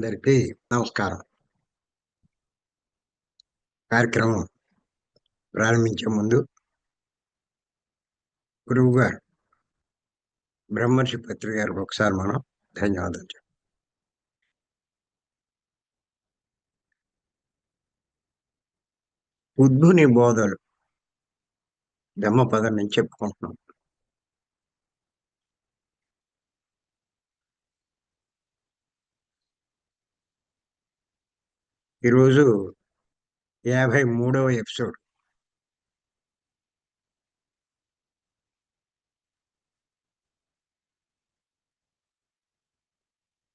అందరికీ నమస్కారం కార్యక్రమం ప్రారంభించే ముందు గురువు గారు బ్రహ్మర్షి పత్రి గారికి ఒకసారి మనం ధన్యవాదాలు చెప్పాలి. బుద్ధుని బోధలు ధమ్మపదం నుంచి చెప్పుకుంటున్నాం ఈరోజు యాభై మూడవ ఎపిసోడ్.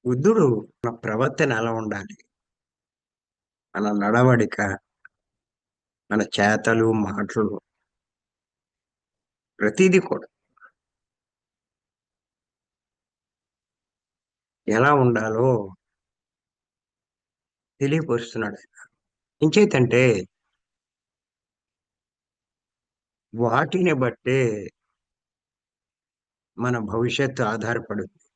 బుద్ధుడు మన ప్రవర్తన ఎలా ఉండాలి? మన నడవడిక మన చేతలు మాటలు ప్రతిదీ కూడా ఎలా ఉండాలో తెలియపరుస్తున్నాడు ఆయన. ఇంచేతంటే వాటిని బట్టే మన భవిష్యత్తు ఆధారపడుతుంది.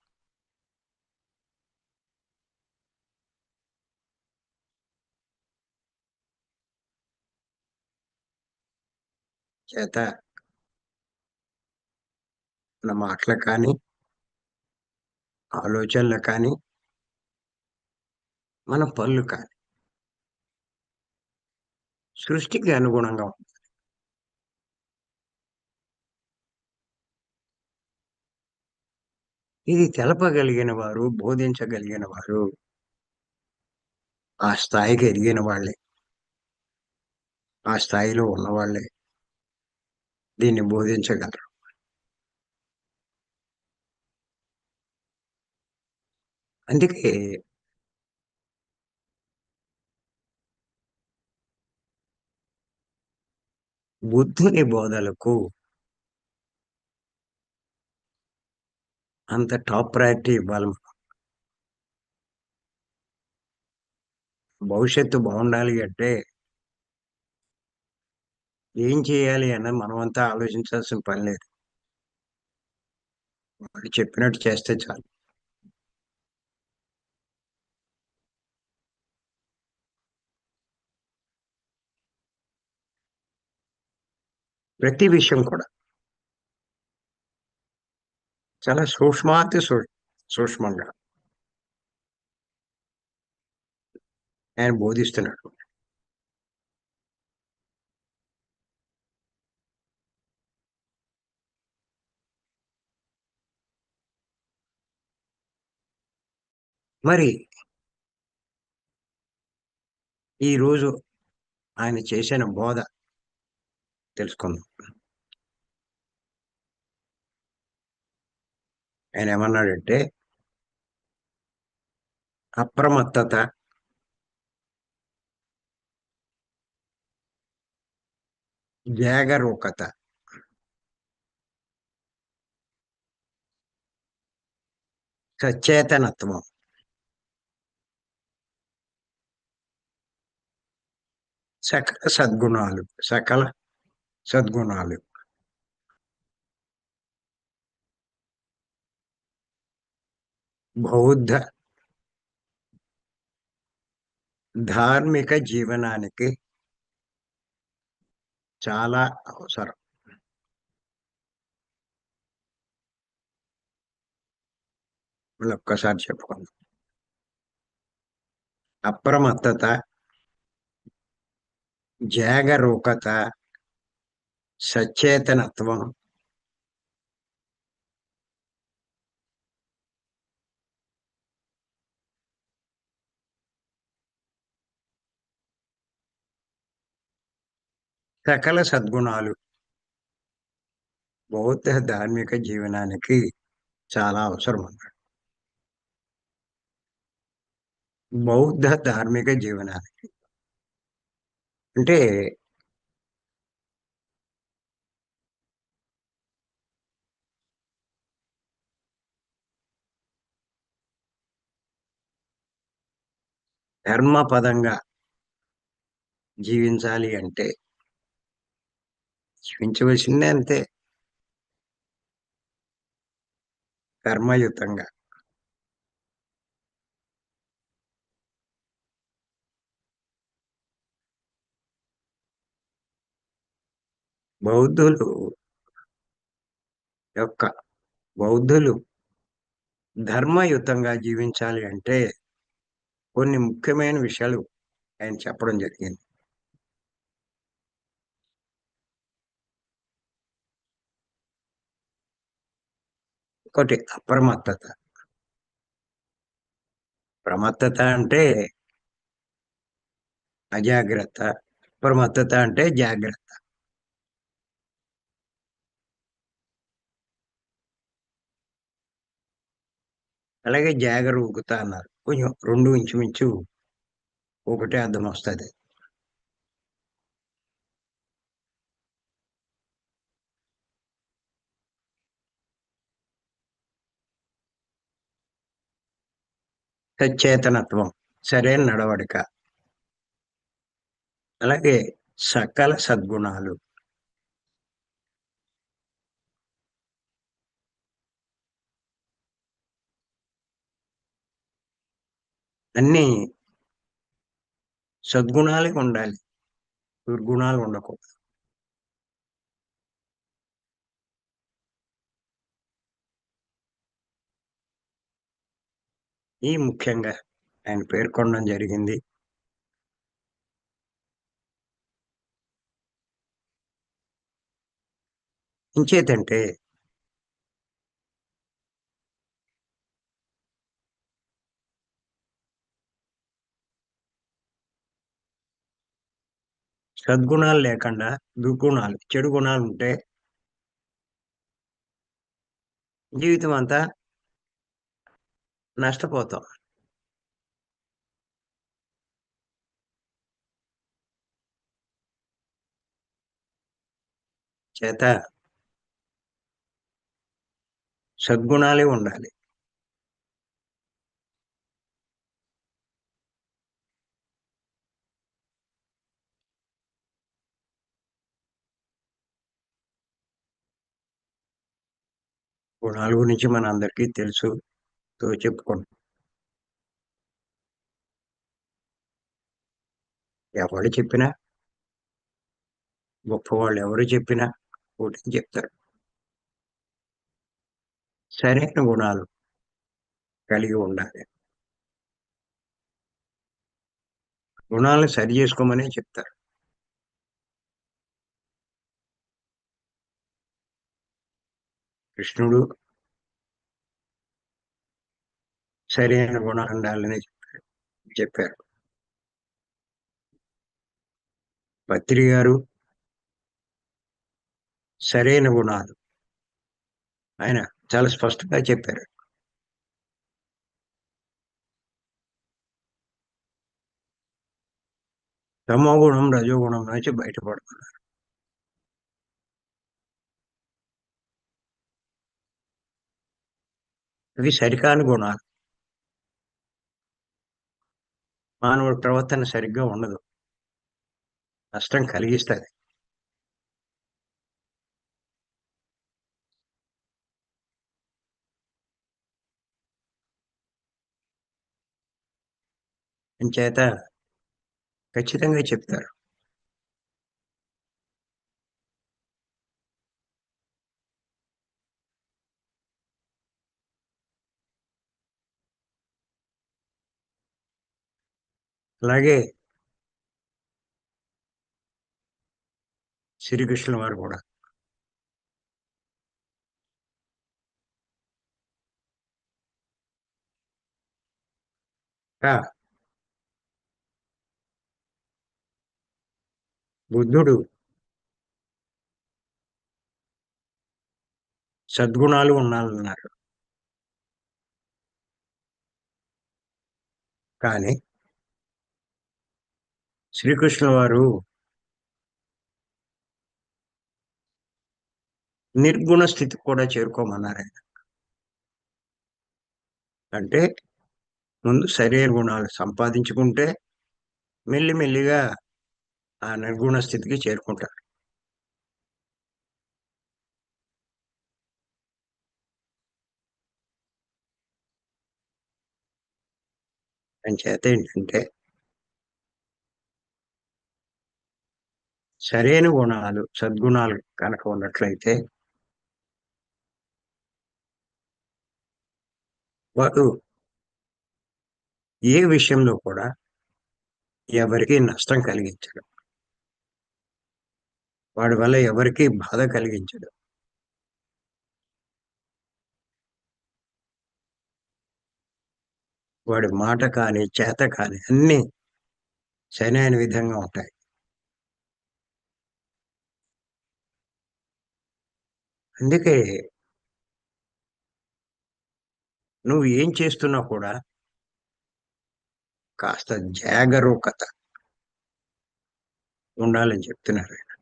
చేత మన మాటలు కానీ ఆలోచనలు కానీ మన పనులు కానీ సృష్టికి అనుగుణంగా ఉంటుంది ఇది తెలపగలిగిన వారు బోధించగలిగిన వారు ఆ స్థాయికి ఎదిగిన వాళ్ళే. ఆ స్థాయిలో ఉన్నవాళ్ళే దీన్ని బోధించగలరు. అందుకే బుద్ధుని బోధలకు అంత టాప్ ప్రయారిటీ ఇవ్వాలి మనం. భవిష్యత్తు బాగుండాలి అంటే ఏం చేయాలి అన్నది మనమంతా ఆలోచించాల్సిన పని లేదు వాళ్ళు చెప్పినట్టు చేస్తే చాలు ప్రతి విషయం కూడా. చాలా సూక్ష్మాతి సూ సూక్ష్మంగా. ఆయన బోధిస్తున్నాడు. మరి ఈరోజు ఆయన చేసిన బోధ తెలుసుకుందాం. ఆయన ఏమన్నాడంటే అప్రమత్తత. జాగరూకత. సచేతనత్వం. సకల సద్గుణాలు. సకల సద్గుణాలు. బౌద్ధ ధార్మిక జీవనానికి చాలా అవసరం మళ్ళీ ఒక్కసారి చెప్పుకుందాం. అప్రమత్తత జాగరూకత సచేతనత్వం సకల సద్గుణాలు. బౌద్ధ ధార్మిక జీవనానికి చాలా అవసరం అన్నాడు బౌద్ధ ధార్మిక జీవనానికి. అంటే ధర్మపదంగా జీవించాలి అంటే చూపించవలసిందే అంతే. కర్మయుతంగా. బౌద్ధులు యొక్క బౌద్ధులు ధర్మయుతంగా జీవించాలి అంటే కొన్ని ముఖ్యమైన విషయాలు ఆయన చెప్పడం జరిగింది. ఒకటి అప్రమత్తత. ప్రమత్తత అంటే అజాగ్రత్త. ప్రమత్తత అంటే జాగ్రత్త. అలాగే జాగరూకత అన్నారు. కొంచెం రెండు ఇంచుమించు ఒకటే అర్థం వస్తుంది సచేతనత్వం సరైన నడవడిక. అలాగే సకల సద్గుణాలు. అన్ని సద్గుణాలే ఉండాలి. దుర్గుణాలు ఉండకూడదు. ఈ ముఖ్యంగా ఆయన పేర్కొనడం జరిగింది. ఇంచేతంటే సద్గుణాలు లేకుండా దుర్గుణాలు చెడు గుణాలు ఉంటే జీవితం అంతా నష్టపోతాం చేత సద్గుణాలే ఉండాలి. గుణాల గురించి మన అందరికీ తెలుసు. చెప్పుకుంటాం ఎవరు చెప్పినా గొప్పవాళ్ళు ఎవరు చెప్పినా ఒకటి చెప్తారు సరైన గుణాలు కలిగి ఉండాలి గుణాలను సరి చేసుకోమని చెప్తారు కృష్ణుడు సరైన గుణాలు ఉండాలని చెప్పారు. చెప్పారు పత్రి గారు సరైన గుణాలు. ఆయన చాలా స్పష్టంగా చెప్పారు. తమోగుణం రజోగుణం నుంచి బయటపడుతున్నారు. ఇవి సరికాని గుణాలు. మానవుడి ప్రవర్తన సరిగ్గా ఉండదు. నష్టం కలిగిస్తుంది. అంచేత ఖచ్చితంగా చెప్తారు. అలాగే శ్రీకృష్ణుల వారు కూడా. బుద్ధుడు. సద్గుణాలు ఉండాలన్నారు కానీ శ్రీకృష్ణ వారు నిర్గుణ స్థితికి కూడా చేరుకోమన్నారు ఆయన. అంటే ముందు సరైన గుణాలు సంపాదించుకుంటే మెల్లిమెల్లిగా ఆ నిర్గుణ స్థితికి చేరుకుంటారు. అని చేత ఏంటంటే సరైన గుణాలు సద్గుణాలు కనుక ఉన్నట్లయితే వాడు ఏ విషయంలో కూడా ఎవరికి నష్టం కలిగించడం వాడి వల్ల ఎవరికి బాధ కలిగించడం. వాడి మాట కానీ చేత కానీ అన్ని సరైన విధంగా ఉంటాయి. అందుకే నువ్వు ఏం చేస్తున్నా కూడా కాస్త జాగరూకత ఉండాలని చెప్తున్నారు ఆయన.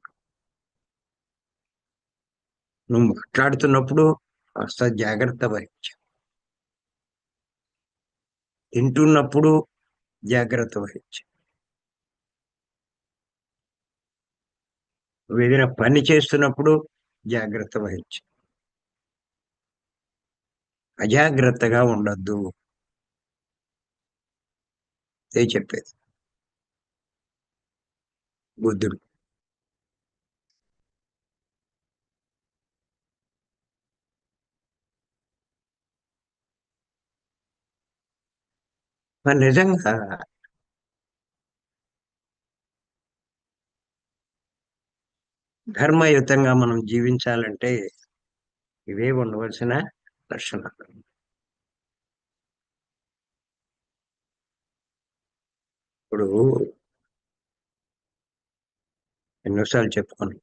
నువ్వు మాట్లాడుతున్నప్పుడు కాస్త జాగ్రత్త వహించు. తింటున్నప్పుడు జాగ్రత్త వహించు. నువ్వు ఏదైనా పని చేస్తున్నప్పుడు జాగ్రత్త వహించు అజాగ్రత్తగా ఉండద్దు. అదే చెప్పేది? బుద్ధుడు. మరి నిజంగా ధర్మయుతంగా మనం జీవించాలంటే ఇవే ఉండవలసిన లక్షణాలు. ఇప్పుడు ఎన్నోసార్లు చెప్పుకోను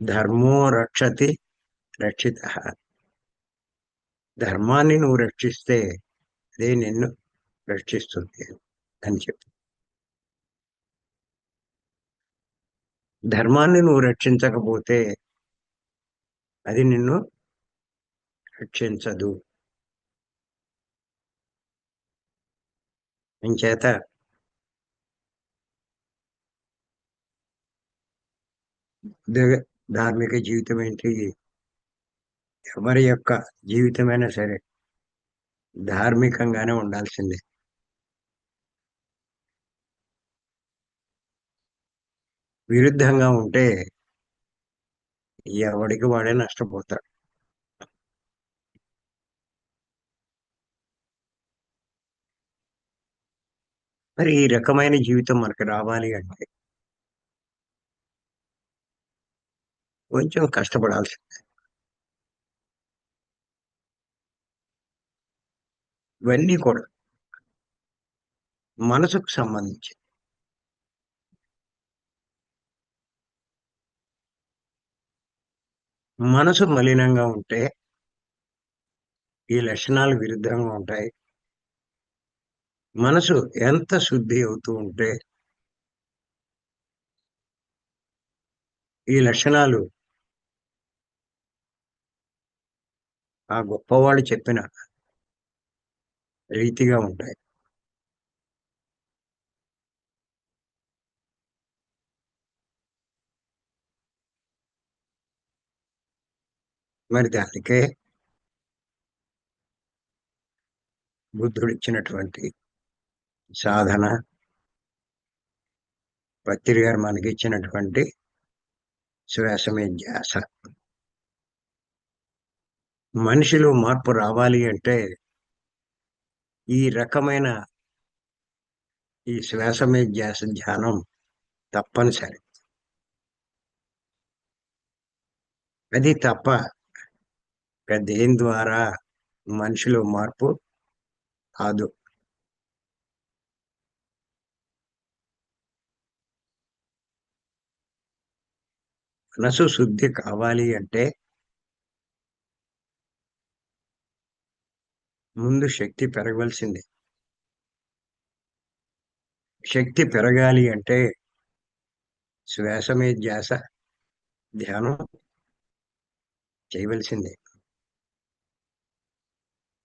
ధర్మో రక్షతి రక్షిత. ధర్మాన్ని నువ్వు రక్షిస్తే అదే నిన్ను రక్షిస్తుంది అని చెప్పి. ధర్మాన్ని నువ్వు రక్షించకపోతే అది నిన్ను రక్షించదు. ఇంచేత ధార్మిక జీవితం ఏంటి? ఎవరి యొక్క జీవితమైనా సరే ధార్మికంగానే ఉండాల్సిందే. విరుద్ధంగా ఉంటే ఎవడికి వాడే నష్టపోతాడు. మరి ఈ రకమైన జీవితం మనకు రావాలి అంటే కొంచెం కష్టపడాల్సిందే. ఇవన్నీ కూడా మనసుకు సంబంధించి మనసు మలినంగా ఉంటే ఈ లక్షణాలు విరుద్ధంగా ఉంటాయి. మనసు ఎంత శుద్ధి అవుతూ ఉంటే ఈ లక్షణాలు ఆ గొప్పవాళ్ళు చెప్పిన రీతిగా ఉంటాయి. మరి దానికే బుద్ధుడు ఇచ్చినటువంటి సాధన పత్రి గారు మనకి ఇచ్చినటువంటి శ్వాసమే ధ్యాస. మనిషిలో మార్పు రావాలి అంటే ఈ రకమైన ఈ శ్వాసమే ధ్యాస ధ్యానం తప్పనిసరి. అది తప్ప దేని ద్వారా మనిషిలో మార్పు కాదు. మనసు శుద్ధి కావాలి అంటే ముందు శక్తి పెరగవలసిందే. శక్తి పెరగాలి అంటే శ్వాసమే ధ్యాస ధ్యానం చేయవలసిందే.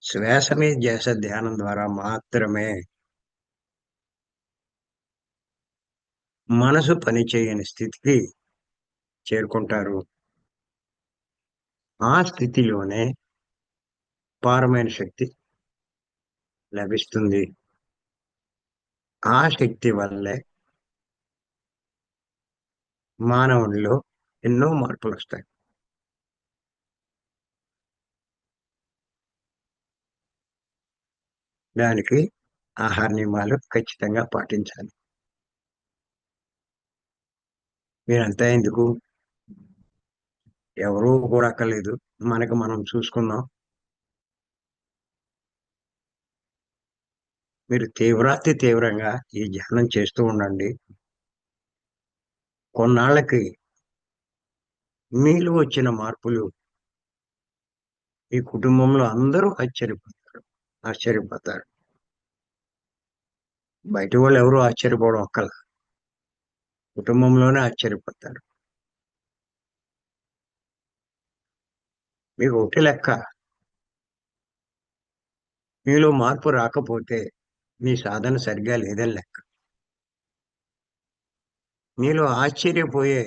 శ్వాసమే చేసే ధ్యానం ద్వారా మాత్రమే మనసు పనిచేయని స్థితికి చేరుకుంటారు. ఆ స్థితిలోనే పారమైన శక్తి లభిస్తుంది. ఆ శక్తి వల్లే మానవుల్లో ఎన్నో మార్పులు వస్తాయి దానికి ఆహార నియమాలు ఖచ్చితంగా పాటించాలి. మీరంతా ఎందుకు? ఎవరూ కూడా అక్కర్లేదు. మనకు మనం చూసుకున్నాం మీరు తీవ్రాతి తీవ్రంగా ఈ ధ్యానం చేస్తూ ఉండండి. కొన్నాళ్ళకి మీలో వచ్చిన మార్పులు ఈ కుటుంబంలో అందరూ ఆశ్చర్యపోతారు ఆశ్చర్యపోతారు. బయట వాళ్ళు ఎవరు ఆశ్చర్యపోవడం ఒక్కల కుటుంబంలోనే ఆశ్చర్యపోతారు. మీకు ఒకటి లెక్క. మీలో మార్పు రాకపోతే మీ సాధన సరిగ్గా లేదని లెక్క. మీలో ఆశ్చర్యపోయే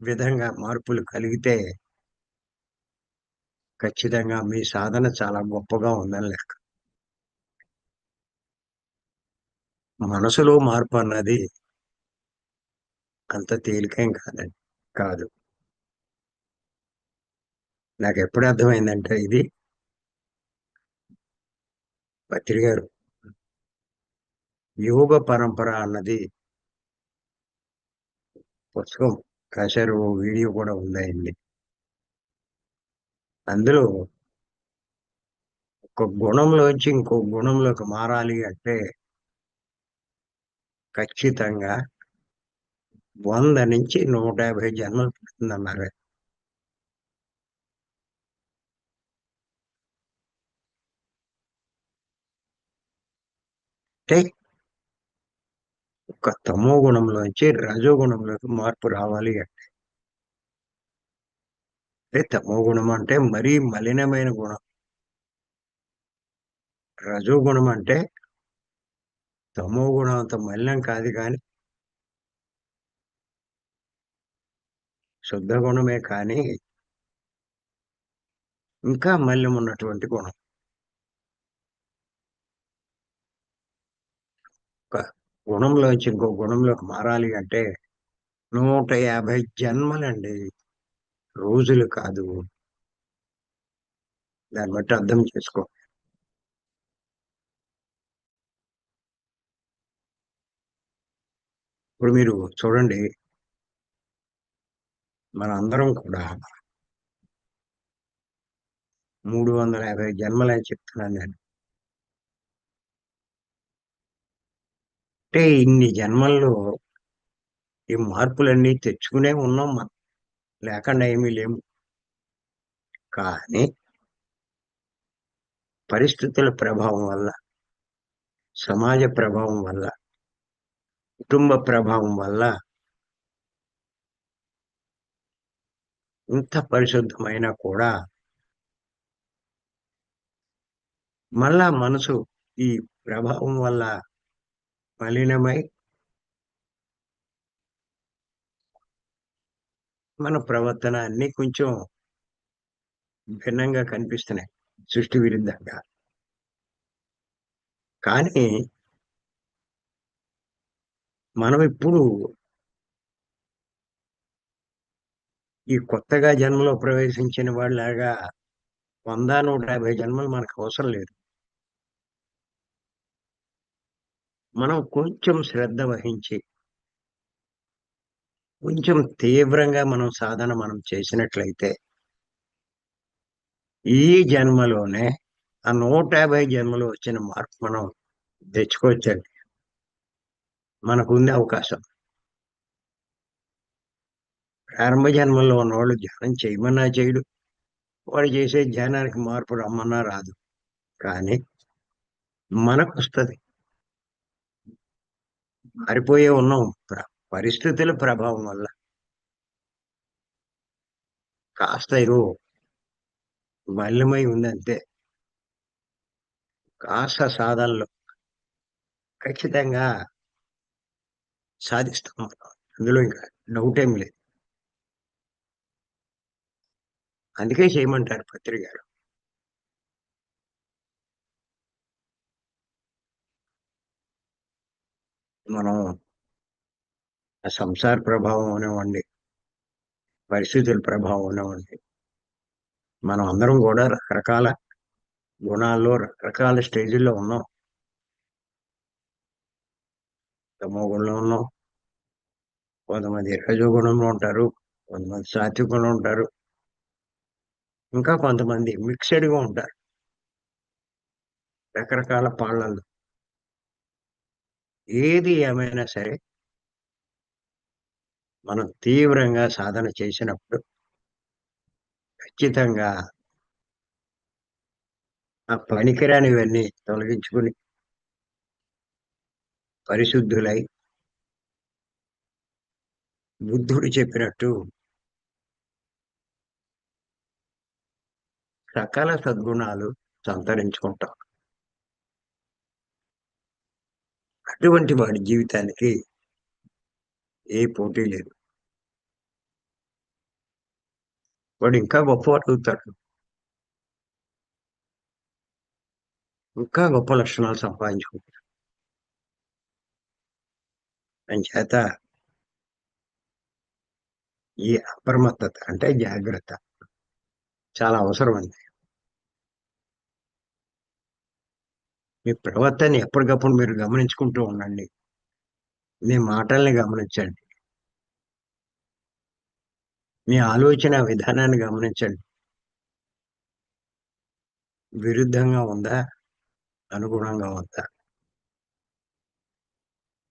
విధంగా మార్పులు కలిగితే ఖచ్చితంగా మీ సాధన చాలా గొప్పగా ఉందని లెక్క. మనసులో మార్పు అన్నది అంత తేలికేం కాదండి కాదు. నాకు ఎప్పుడు అర్థమైందంటే ఇది పత్రి గారు యోగ పరంపర అన్నది పుస్తకం రాశారు ఓ వీడియో కూడా ఉందండి. అందులో ఒక గుణంలోంచి ఇంకో గుణంలోకి మారాలి అంటే ఖచ్చితంగా వంద నుంచి నూట యాభై జన్మలు పడుతుందన్నారు. అంటే ఒక తమో గుణంలోంచి రజో గుణంలోకి మార్పు రావాలి అంటే. అంటే తమో గుణం అంటే మరీ మలినమైన గుణం. రజో గుణం అంటే తమో గుణం అంత మలినం కాదు కానీ శుద్ధ గుణమే కానీ ఇంకా మల్యం ఉన్నటువంటి గుణం. ఒక గుణంలోంచి ఇంకో గుణంలోకి మారాలి అంటే నూట యాభై జన్మలండి. రోజులు కాదు. దాన్ని బట్టి అర్థం చేసుకో ఇప్పుడు మీరు చూడండి. మన అందరం కూడా మూడు వందల యాభై జన్మలని చెప్తున్నాను నేను. అంటే ఇన్ని జన్మల్లో ఈ మార్పులన్నీ తెచ్చుకునే ఉన్నాం మనం. లేకుండా ఏమీ లేము కానీ పరిస్థితుల ప్రభావం వల్ల సమాజ ప్రభావం వల్ల కుటుంబ ప్రభావం వల్ల ఇంత పరిశుద్ధమైనా కూడా మళ్ళా మనసు ఈ ప్రభావం వల్ల మలినమై మన ప్రవర్తన అన్ని కొంచెం భిన్నంగా కనిపిస్తున్నాయి సృష్టి విరుద్ధంగా. కానీ మనం ఇప్పుడు ఈ కొత్తగా జన్మలో ప్రవేశించిన వాళ్ళలాగా వంద నూట యాభై జన్మలు మనకు అవసరం లేదు. మనం కొంచెం శ్రద్ధ వహించి కొంచెం తీవ్రంగా మనం సాధన మనం చేసినట్లయితే ఈ జన్మలోనే ఆ నూట యాభై జన్మలో వచ్చిన మార్పు మనం తెచ్చుకోవచ్చండి. మనకు ఉంది అవకాశం. ప్రారంభ జన్మల్లో ఉన్నవాళ్ళు ధ్యానం చేయమన్నా చేయడు. వాడు చేసే ధ్యానానికి మార్పు రమ్మన్నా రాదు. కానీ మనకు వస్తుంది మారిపోయే ఉన్నాం. ప్ర- పరిస్థితుల ప్రభావం వల్ల. కాస్త ఇరువు మల్లిమై ఉంది అంతే కాస్త సాధనలో. ఖచ్చితంగా సాధిస్తాం. అందులో ఇంకా డౌట్ ఏం లేదు. అందుకే చేయమంటారు పత్రి గారు. మనం ఆ సంసార ప్రభావం అనేవ్వండి పరిస్థితుల ప్రభావం ఉంది మనం అందరం కూడా రకరకాల గుణాల్లో రకరకాల స్టేజీల్లో ఉన్నాం. తమో గుణంలో ఉన్నాం. కొంతమంది రజోగుణంలో ఉంటారు కొంతమంది సాత్వికంలో ఉంటారు. ఇంకా కొంతమంది మిక్స్డ్గా ఉంటారు. రకరకాల పాళ్ళల్లో ఏది ఏమైనా సరే మనం తీవ్రంగా సాధన చేసినప్పుడు ఖచ్చితంగా ఆ పనికిరానివన్నీ తొలగించుకుని పరిశుద్ధులై బుద్ధుడు చెప్పినట్టు సకల సద్గుణాలు సంతరించుకుంటాం. అటువంటి వాడి జీవితానికి ఏ పోటీ లేదు. వాడు ఇంకా గొప్పవాడు అవుతాడు ఇంకా గొప్ప లక్షణాలు సంపాదించుకుంటాడు. చేత ఈ అప్రమత్తత అంటే జాగ్రత్త. చాలా అవసరం అండి మీ ప్రవర్తన ఎప్పటికప్పుడు మీరు గమనించుకుంటూ ఉండండి. మీ మాటల్ని గమనించండి. మీ ఆలోచన విధానాన్ని గమనించండి. విరుద్ధంగా ఉందా? అనుగుణంగా ఉందా?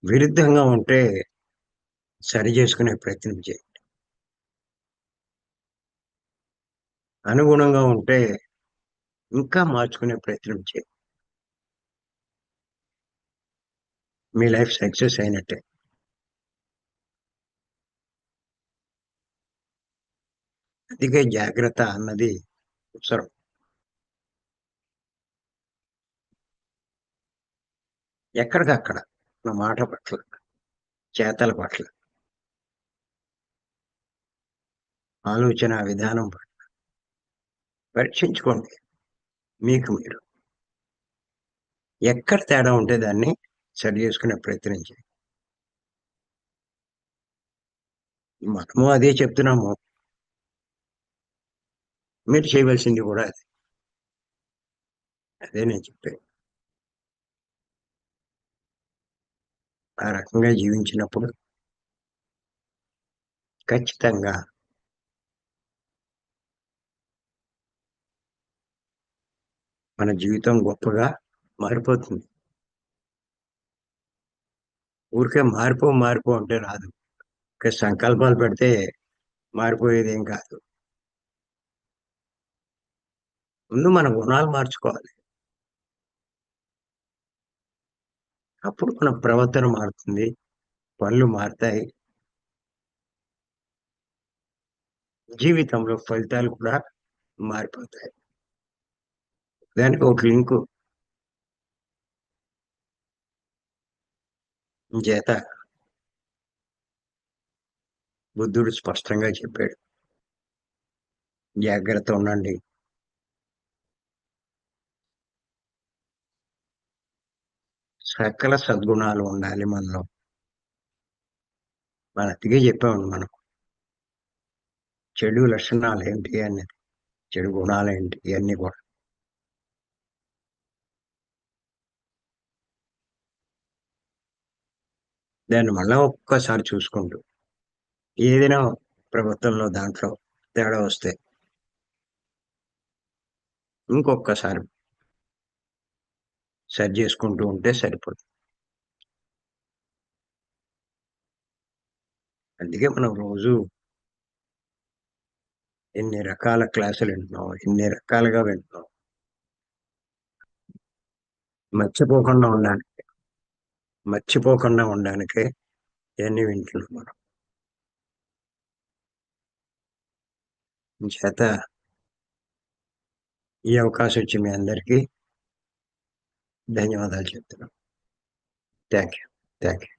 విరుద్ధంగా ఉంటే సరి చేసుకునే ప్రయత్నం చేయండి. అనుగుణంగా ఉంటే ఇంకా మార్చుకునే ప్రయత్నం చేయండి. మీ లైఫ్ సక్సెస్ అయినట్టే. అందుకే జాగ్రత్త అన్నది అవసరం. ఎక్కడికక్కడ నా మాట పట్ల చేతల పట్ల ఆలోచన విధానం పట్ల. పరీక్షించుకోండి మీకు మీరు. ఎక్కడ తేడా ఉంటే దాన్ని సరి చేసుకునే ప్రయత్నం చేయండి. మనము అదే చెప్తున్నాము. మీరు చేయవలసింది కూడా అదే. అదే నేను చెప్పాను ఆ రకంగా జీవించినప్పుడు ఖచ్చితంగా మన జీవితం గొప్పగా మారిపోతుంది. ఊరికే మార్పు మార్పు అంటే రాదు. సంకల్పాలు పెడితే మారిపోయేది ఏం కాదు. ముందు మన గుణాలు మార్చుకోవాలి. అప్పుడు మన ప్రవర్తన మారుతుంది. పనులు మారుతాయి. జీవితంలో ఫలితాలు కూడా మారిపోతాయి. దానికి ఒక లింకు. చేత బుద్ధుడు స్పష్టంగా చెప్పాడు. జాగ్రత్త ఉండండి. సకల సద్గుణాలు ఉండాలి మనలో. మన అతిగా చెప్పామండి మనం చెడు లక్షణాలు ఏంటి అనేది చెడు గుణాలు ఏంటి? ఇవన్నీ కూడా. దాన్ని మళ్ళా ఒక్కసారి చూసుకుంటూ ఏదైనా ప్రభుత్వంలో దాంట్లో తేడా వస్తే ఇంకొకసారి సరి చేసుకుంటూ ఉంటే సరిపోతుంది. అందుకే మనం రోజు ఎన్ని రకాల క్లాసులు వింటున్నాం ఎన్ని రకాలుగా వింటున్నాం. మర్చిపోకుండా ఉండడానికి మర్చిపోకుండా ఉండడానికే ఇవన్నీ వింటున్నాం మనం. చేత ఈ అవకాశం వచ్చి మీ అందరికీ ధన్యవాదాలు చెప్తున్నాం థ్యాంక్ యూ థ్యాంక్ యూ